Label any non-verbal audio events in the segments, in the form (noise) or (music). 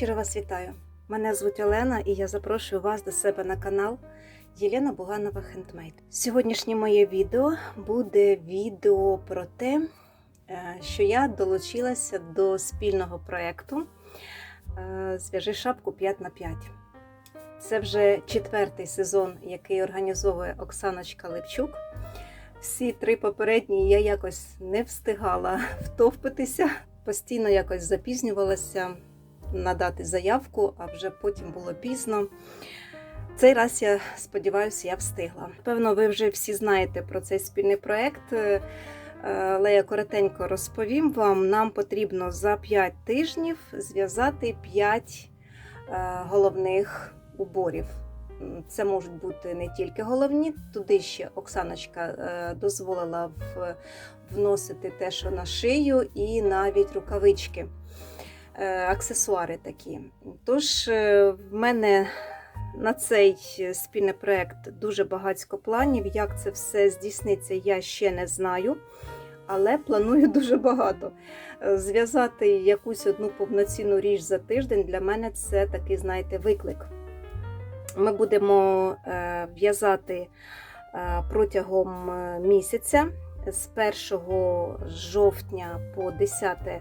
Щиро вас вітаю. Мене звуть Олена і я запрошую вас до себе на канал Єлена Буганова Хендмейд. Сьогоднішнє моє відео буде відео про те, е, що я долучилася до спільного проєкту е, Зв'яжи шапку 5 на 5. Це вже четвертий сезон, який організовує Оксаночка Левчук. Всі три попередні я якось не встигала (laughs) втовпитися, постійно якось запізнювалася надати заявку, а вже потім було пізно. Цей раз я сподіваюся, я встигла. Певно, ви вже всі знаєте про цей спільний проект, е, але я коротенько розповім вам. Нам потрібно за 5 тижнів зв'язати 5 головних уборів. Це можуть бути не тільки головні, туди ще Оксаночка е, дозволила вносити те, що на шию, і навіть рукавички, е, аксесуари такі. Тож е, в мене на цей спільний проект дуже багатько планів. Як це все здійсниться, я ще не знаю. Але планую (laughs) дуже багато. Е, Зв'язати якусь одну повноцінну річ за тиждень для мене це такий, знаєте, виклик. Ми будемо е, в'язати е, протягом е, місяця з 1 жовтня по 10 е,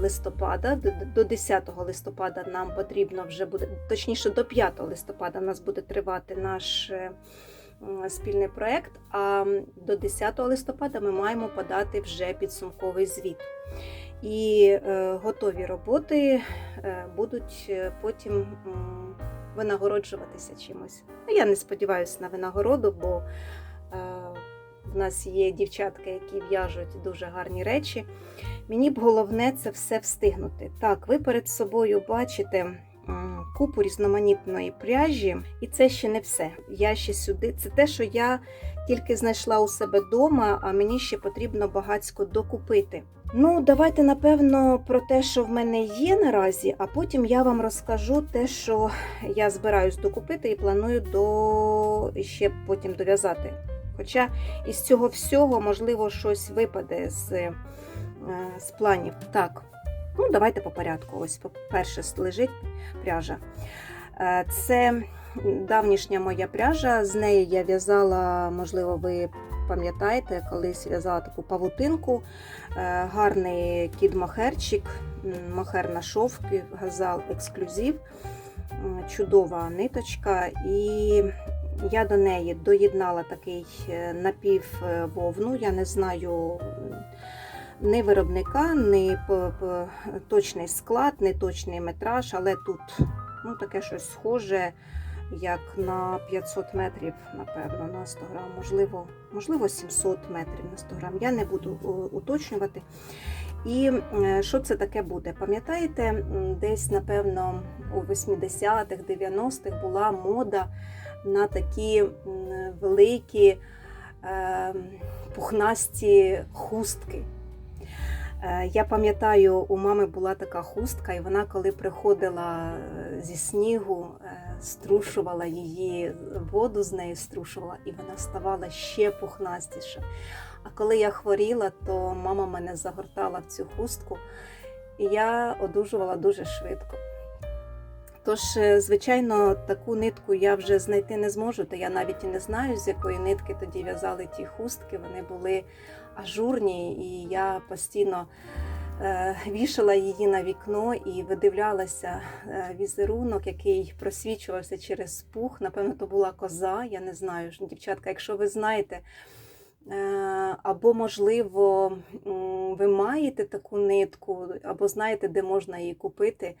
листопада. До- До 10 листопада нам потрібно вже буде, точніше, до 5 листопада у нас буде тривати наш е, спільний проект. А до 10 листопада ми маємо подати вже підсумковий звіт. І е, готові роботи будуть потім винагороджуватися чимось. Ну, я не сподіваюся на винагороду, бо в нас є дівчатки, які в'яжуть дуже гарні речі. Мені б головне це все встигнути. Так, ви перед собою бачите купу різноманітної пряжі, і це ще не все. Я ще сюди. Це те, що я тільки знайшла у себе вдома, а мені ще потрібно багацько докупити. Ну, давайте напевно про те, що в мене є наразі, а потім я вам розкажу те, що я збираюсь докупити і планую до ще потім дов'язати. Хоча із цього всього, можливо, щось випаде з, е, з планів. Так, ну давайте по порядку. Ось, по-перше, лежить пряжа. Е, Це давнішня моя пряжа. З неї я в'язала, можливо, ви пам'ятаєте, колись в'язала таку павутинку. Е, Гарний кіт-мохерчик, м, мохер на шовки, газал ексклюзив, чудова ниточка. І я до неї доєднала такий е, напів е. Я не знаю ні виробника, ні точний склад, ні точний метраж, але тут ну, таке щось схоже, як на 500 метрів, напевно, на 100 грам, можливо, можливо 700 метрів на 100 грам. Я не буду уточнювати. І е, що це таке буде? Пам'ятаєте, десь, напевно, у 80-х, 90-х була мода на такі великі е, пухнасті хустки. Е, Я пам'ятаю, у мами була така хустка, і вона, коли приходила е, зі снігу, струшувала її, воду з неї струшувала, і вона ставала ще пухнастіша. А коли я хворіла, то мама мене загортала в цю хустку, і я одужувала дуже швидко. Тож, е, звичайно, таку нитку я вже знайти не зможу, та я навіть і не знаю, з якої нитки тоді в'язали ті хустки. Вони були ажурні, і я постійно е, вішала її на вікно і видивлялася е, візерунок, який просвічувався через пух. Напевно, то була коза. Я не знаю, дівчатка, якщо ви знаєте. Або, можливо, ви маєте таку нитку, або знаєте, де можна її купити.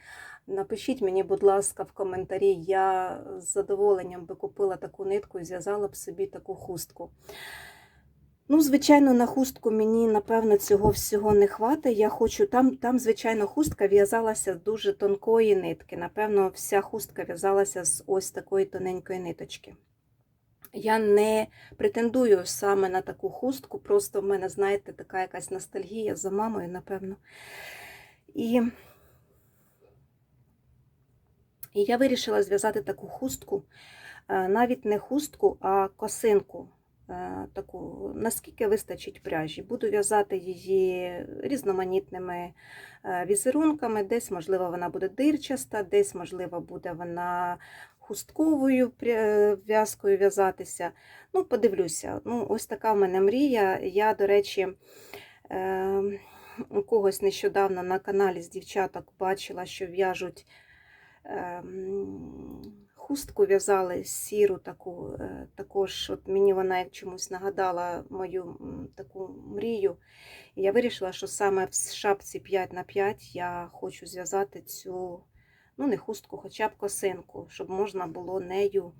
Напишіть мені, будь ласка, в коментарі. Я з задоволенням би купила таку нитку і зв'язала б собі таку хустку. Ну, звичайно, на хустку мені, напевно, цього всього не хватить. Я хочу, там, там, звичайно, хустка в'язалася з дуже тонкої нитки. Напевно, вся хустка в'язалася з ось такої тоненької ниточки. Я не претендую саме на таку хустку, просто в мене, знаєте, така якась ностальгія за мамою, напевно. І, і я вирішила зв'язати таку хустку, е, навіть не хустку, а косинку. е, таку, наскільки вистачить пряжі. Буду в'язати її різноманітними е, візерунками. Десь, можливо, вона буде дирчаста, десь, можливо, буде вона хустковою в'язкою в'язатися. Ну, подивлюся. Ну, ось така в мене мрія. Я, до речі, у когось нещодавно на каналі з дівчаток бачила, що в'яжуть хустку в'язали сіру таку, е, також от мені вона як чомусь нагадала мою таку мрію. І я вирішила, що саме в шапці 5 на 5 я хочу зв'язати цю, ну не хустку, хоча б косинку, щоб можна було нею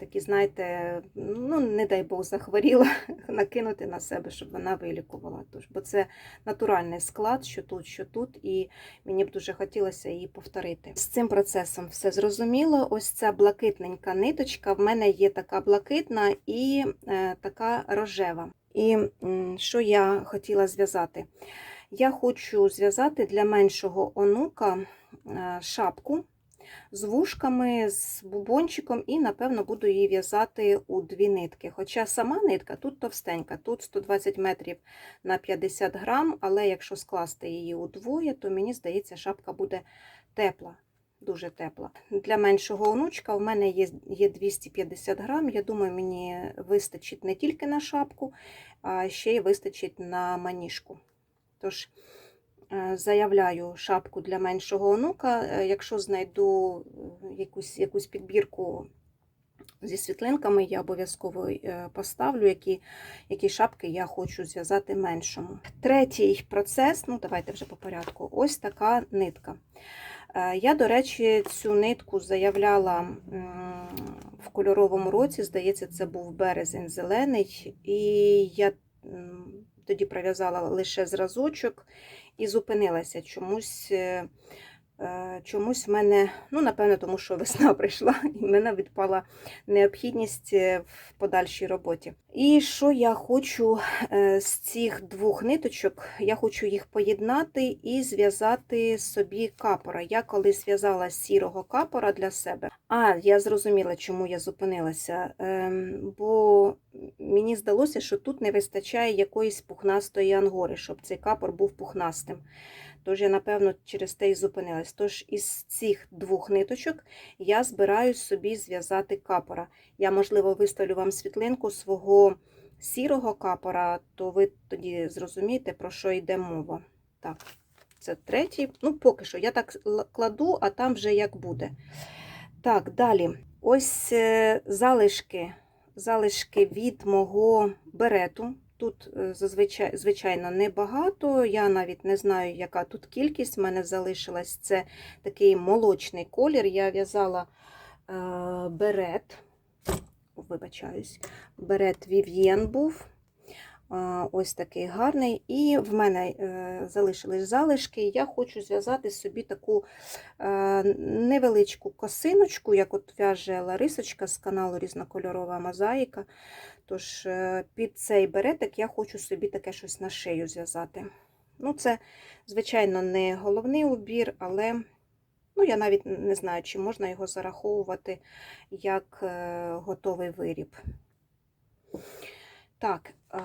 такі, знаєте, ну не дай Бог захворіла, (laughs) накинути на себе, щоб вона вилікувала. Тож, бо це натуральний склад, що тут, що тут, і мені б дуже хотілося її повторити. З цим процесом все зрозуміло. Ось ця блакитненька ниточка. В мене є така блакитна і е, така рожева. І що я хотіла зв'язати? Я хочу зв'язати для меншого онука е, шапку з вушками, з бубончиком, і, напевно, буду її в'язати у дві нитки. Хоча сама нитка тут товстенька, тут 120 метрів на 50 грам, але якщо скласти її удвоє, то мені здається, шапка буде тепла. Дуже тепла. Для меншого онучка в мене є, є 250 грам. Я думаю, мені вистачить не тільки на шапку, а ще й вистачить на маніжку. Тож, заявляю шапку для меншого онука. Е, Якщо знайду е, якусь, якусь підбірку зі світлинками, я обов'язково е, поставлю, які, які шапки я хочу зв'язати меншому. Третій процес, ну давайте вже по порядку. Ось така нитка. Е, Я, до речі, цю нитку заявляла в кольоровому році, здається, це був березень зелений, і я тоді пров'язала лише зразочок і зупинилася чомусь. Е, Чомусь в мене, ну, напевно, тому що весна (laughs) прийшла, і в мене відпала необхідність е, в подальшій роботі. І що я хочу е, з цих двох ниточок, я хочу їх поєднати і зв'язати собі капора. Я колись зв'язала сірого капора для себе. А, я зрозуміла, чому я зупинилася. Ем, Бо мені здалося, що тут не вистачає якоїсь пухнастої ангори, щоб цей капор був пухнастим. Тож я, напевно, через те і зупинилась. Тож із цих двох ниточок я збираюсь собі зв'язати капора. Я, можливо, виставлю вам світлинку свого сірого капора, то ви тоді зрозумієте, про що йде мова. Так, це третій. Ну, поки що. Я так кладу, а там вже як буде. Так, далі. Ось е, залишки, залишки від мого берету. Тут е, зазвичай, звичайно, небагато. Я навіть не знаю, яка тут кількість. У мене залишилась це такий молочний колір. Я в'язала е, берет. Вибачаюсь, берет Вів'єн був. Е, Ось такий гарний. І в мене е, залишились залишки. Я хочу зв'язати собі таку невеличку косиночку, як от в'яже Ларисочка з каналу Різнокольорова мозаїка. Тож е, під цей беретик я хочу собі таке щось на шию зв'язати. Ну, це, звичайно, не головний убір, але ну, я навіть не знаю, чи можна його зараховувати як е, готовий виріб. Так, е,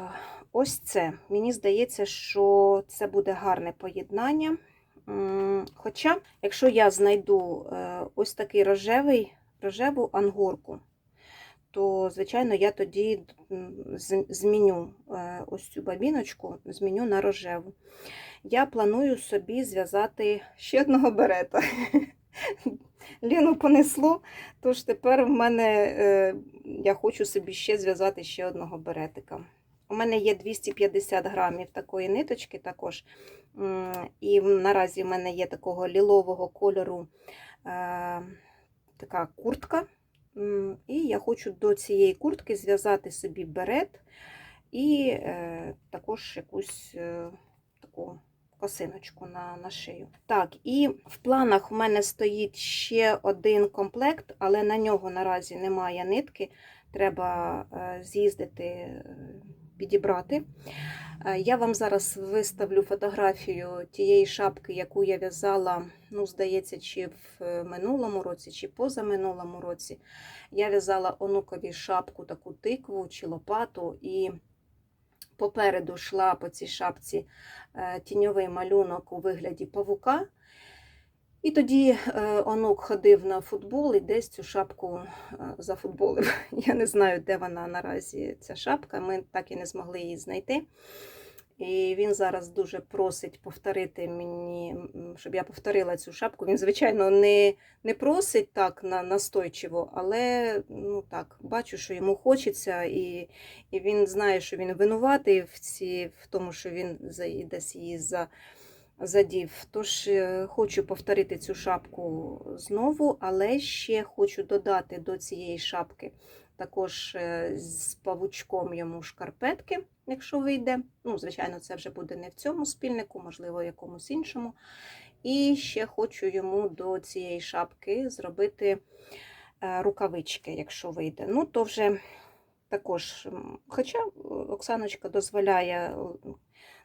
ось це. Мені здається, що це буде гарне поєднання. Хоча, якщо я знайду ось такий рожевий, рожеву ангорку, то, звичайно, я тоді зміню е, ось цю бабіночку, зміню на рожеву. Я планую собі зв'язати ще одного берета. (laughs) Ліну понесло, тож тепер в мене е, я хочу собі ще зв'язати ще одного беретика. У мене є 250 грамів такої ниточки також. І наразі в мене є такого лілового кольору е, така куртка. І я хочу до цієї куртки зв'язати собі берет і е, також якусь е, таку косиночку на, на шию. Так, і в планах в мене стоїть ще один комплект, але на нього наразі немає нитки. Треба е, з'їздити підібрати. Е, Я вам зараз виставлю фотографію тієї шапки, яку я в'язала, ну, здається, чи в е, минулому році, чи позаминулому році. Я в'язала онукові шапку, таку тикву чи лопату, і попереду йшла по цій шапці е, тіньовий малюнок у вигляді павука. І тоді е, онук ходив на футбол і десь цю шапку е, зафутболив. (laughs) Я не знаю, де вона наразі ця шапка. Ми так і не змогли її знайти. І він зараз дуже просить повторити мені, щоб я повторила цю шапку. Він, звичайно, не, не просить так на, настойчиво, але ну так, бачу, що йому хочеться, і, і він знає, що він винуватий в, ці, в тому, що він за- десь її за, задів. Тож е, хочу повторити цю шапку знову, але ще хочу додати до цієї шапки також е, з павучком йому шкарпетки, якщо вийде. Ну, звичайно, це вже буде не в цьому спільнику, можливо, якомусь іншому. І ще хочу йому до цієї шапки зробити е, рукавички, якщо вийде. Ну, то вже також, хоча Оксаночка дозволяє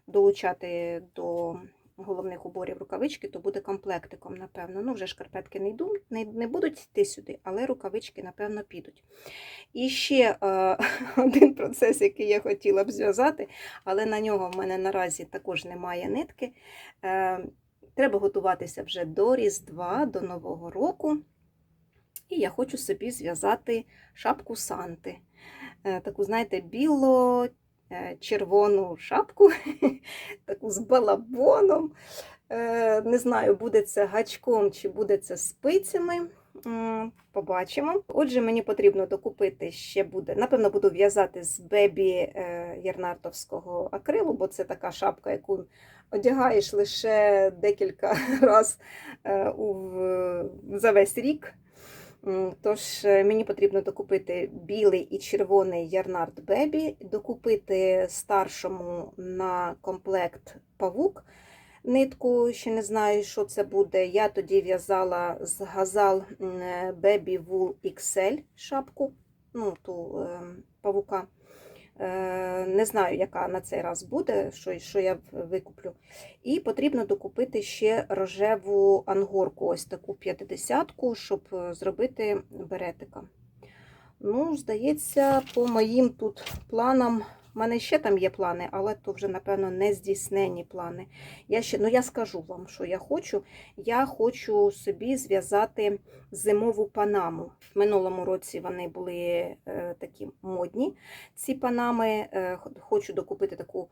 долучати до головних уборів рукавички, то буде комплектиком, напевно. Ну, вже шкарпетки не, йду, не, не будуть йти сюди, але рукавички, напевно, підуть. І ще е, (laughs) один процес, який я хотіла б зв'язати, але на нього в мене наразі також немає нитки. Е, треба готуватися вже до Різдва, до Нового року. І я хочу собі зв'язати шапку Санти. Е, таку, знаєте, біло червону шапку, (laughs) таку з балабоном. Е, Не знаю, буде це гачком чи буде це спицями. Побачимо. Отже, мені потрібно докупити ще буде. Напевно, буду в'язати з бебі е, ярнартовського акрилу, бо це така шапка, яку одягаєш лише декілька (laughs) разів за весь рік. Тож е, мені потрібно докупити білий і червоний ярнард бебі, докупити старшому на комплект павук. Нитку, ще не знаю, що це буде. Я тоді в'язала з газал Baby Wool XL шапку, ну, ту е, павука. Е, не знаю, яка на цей раз буде, що, що я викуплю. І потрібно докупити ще рожеву ангорку, ось таку 50-ку, щоб е, зробити беретика. Ну, здається, по моїм тут планам. У мене ще там є плани, але то вже, напевно, не здійснені плани. Я ще, ну я скажу вам, що я хочу. Я хочу собі зв'язати зимову панаму. В минулому році вони були е, такі модні, ці панами. Е, хочу докупити таку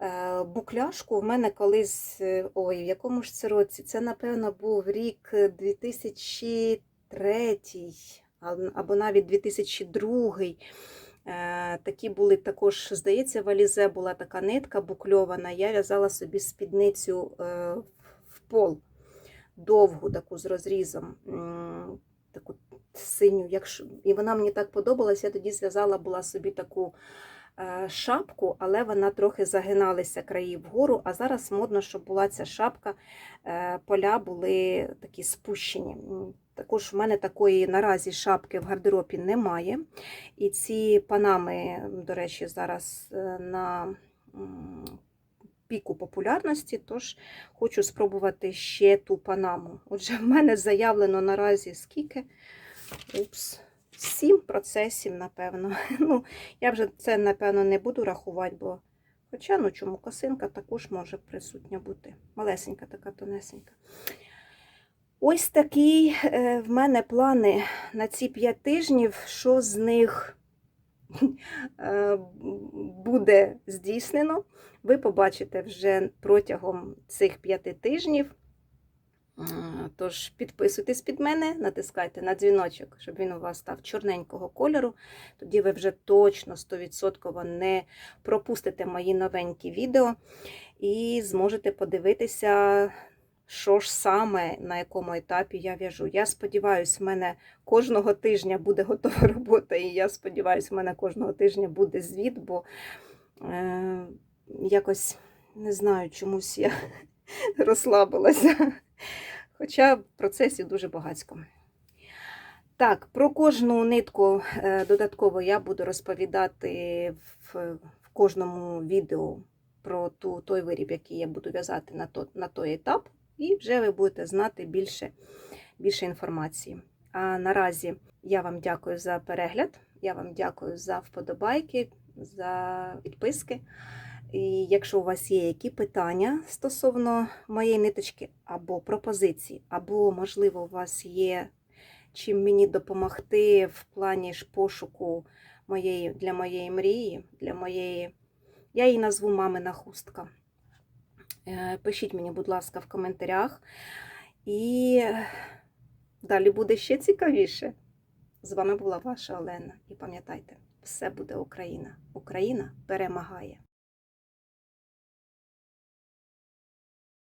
е, букляшку. В мене колись, ой, в якому ж це році? Це, напевно, був рік 2003 або навіть 2002. Е, Такі були також, здається, в Алізе була така нитка букльована. Я в'язала собі спідницю е, в пол, довгу таку з розрізом, таку синю. І вона мені так подобалась, я тоді зв'язала була собі таку е, шапку, але вона трохи загиналися краї вгору. А зараз модно, щоб була ця шапка, поля були такі спущені. Також в мене такої наразі шапки в гардеробі немає. І ці панами, до речі, зараз е, на піку популярності, тож хочу спробувати ще ту панаму. Отже, в мене заявлено наразі скільки? Упс. Сім процесів, напевно. (laughs) Ну, я вже це, напевно, не буду рахувати, бо хоча, ну чому косинка також може присутня бути. Малесенька, така тонесенька. Ось такі е, в мене плани на ці 5 тижнів, що з них (laughs) е, буде здійснено. Ви побачите вже протягом цих 5 тижнів. Е, Тож підписуйтесь під мене, натискайте на дзвіночок, щоб він у вас став чорненького кольору. Тоді ви вже точно 100% не пропустите мої новенькі відео і зможете подивитися що ж саме на якому етапі я в'яжу. Я сподіваюся, в мене кожного тижня буде готова (laughs) робота, і я сподіваюся, в мене кожного тижня буде звіт, бо е, якось не знаю, чомусь я (laughs) розслабилася. Хоча в процесі дуже багатько. Так, про кожну нитку е, додатково я буду розповідати в, в кожному відео про ту, той виріб, який я буду в'язати на, то, на той етап, і вже ви будете знати більше, більше інформації. А наразі я вам дякую за перегляд, я вам дякую за вподобайки, за підписки. І якщо у вас є які питання стосовно моєї ниточки, або пропозиції, або, можливо, у вас є чим мені допомогти в плані ж пошуку моєї, для моєї мрії, для моєї. Я її назву мамина хустка. Е, Пишіть мені, будь ласка, в коментарях. І далі буде ще цікавіше. З вами була ваша Олена. І пам'ятайте, все буде Україна. Україна перемагає.